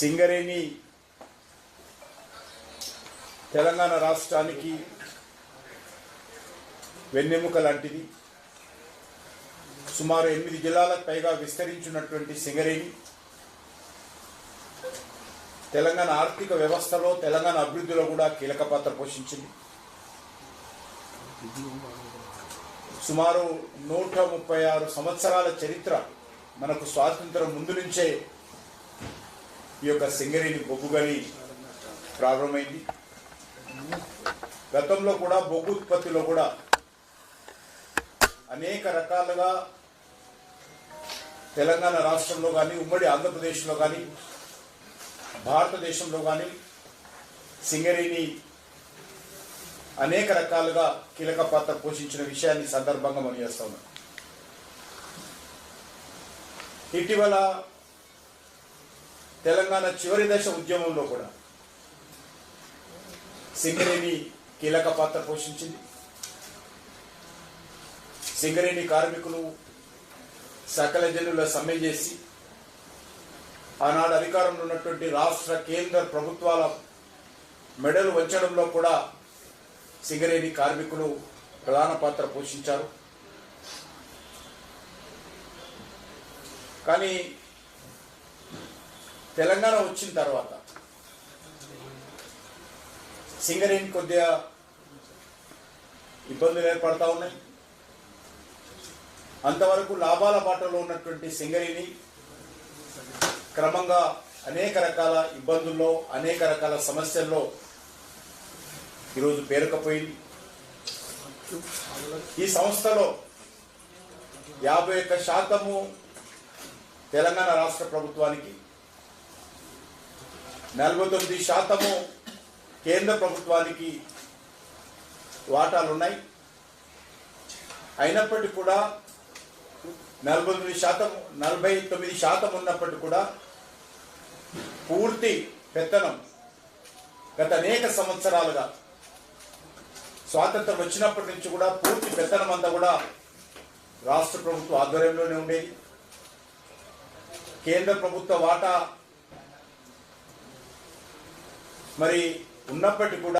సింగరేణి తెలంగాణ రాష్ట్రానికి వెన్నెముక లాంటిది. సుమారు ఎనిమిది జిల్లాలకు పైగా విస్తరించినటువంటి సింగరేణి. తెలంగాణ ఆర్థిక వ్యవస్థలో తెలంగాణ అభివృద్ధిలో కూడా కీలక పాత్ర పోషించింది. సుమారు నూట ముప్పై ఆరు సంవత్సరాల చరిత్ర మనకు స్వాతంత్రం ముందు నుంచే ఈ యొక్క సింగరేణి బొగ్గు గని ప్రారంభమైంది. గతంలో కూడా బొగ్గు ఉత్పత్తిలో కూడా అనేక రకాలుగా తెలంగాణ రాష్ట్రంలో కానీ ఉమ్మడి ఆంధ్రప్రదేశ్లో కానీ భారతదేశంలో కానీ సింగరేణి అనేక రకాలుగా కీలక పాత్ర పోషించిన విషయాన్ని సందర్భంగా మనం చేస్తా ఉన్నాం. ఇటీవల తెలంగాణ చివరి దశ ఉద్యమంలో కూడా సింగరేణి కీలక పాత్ర పోషించింది. సింగరేణి కార్మికులు సకల జనుల సమ్మె చేసి ఆనాడు అధికారంలో ఉన్నటువంటి రాష్ట్ర కేంద్ర ప్రభుత్వాల మెడలు వంచడంలో కూడా సింగరేణి కార్మికులు ప్రధాన పాత్ర పోషించారు. కానీ తెలంగాణ వచ్చిన తర్వాత సింగరేణి కొద్దిగా ఇబ్బందులు ఏర్పడతా ఉన్నాయి. అంతవరకు లాభాల బాటలో ఉన్నటువంటి సింగరేణి క్రమంగా అనేక రకాల ఇబ్బందుల్లో అనేక రకాల సమస్యల్లో ఈరోజు పేరుకపోయింది. ఈ సంస్థలో యాభై ఒక్క శాతము తెలంగాణ రాష్ట్ర ప్రభుత్వానికి నలభై తొమ్మిది శాతము కేంద్ర ప్రభుత్వానికి వాటాలు ఉన్నాయి అయినప్పటికీ కూడా నలభై తొమ్మిది శాతం నలభై తొమ్మిది శాతం ఉన్నప్పటికీ కూడా పూర్తి పెత్తనం గత అనేక సంవత్సరాలుగా స్వాతంత్రం వచ్చినప్పటి నుంచి కూడా పూర్తి పెత్తనం అంతా కూడా రాష్ట్ర ప్రభుత్వ ఆధ్వర్యంలోనే ఉండేది. కేంద్ర ప్రభుత్వ వాటా మరి ఉన్నప్పటికీ కూడా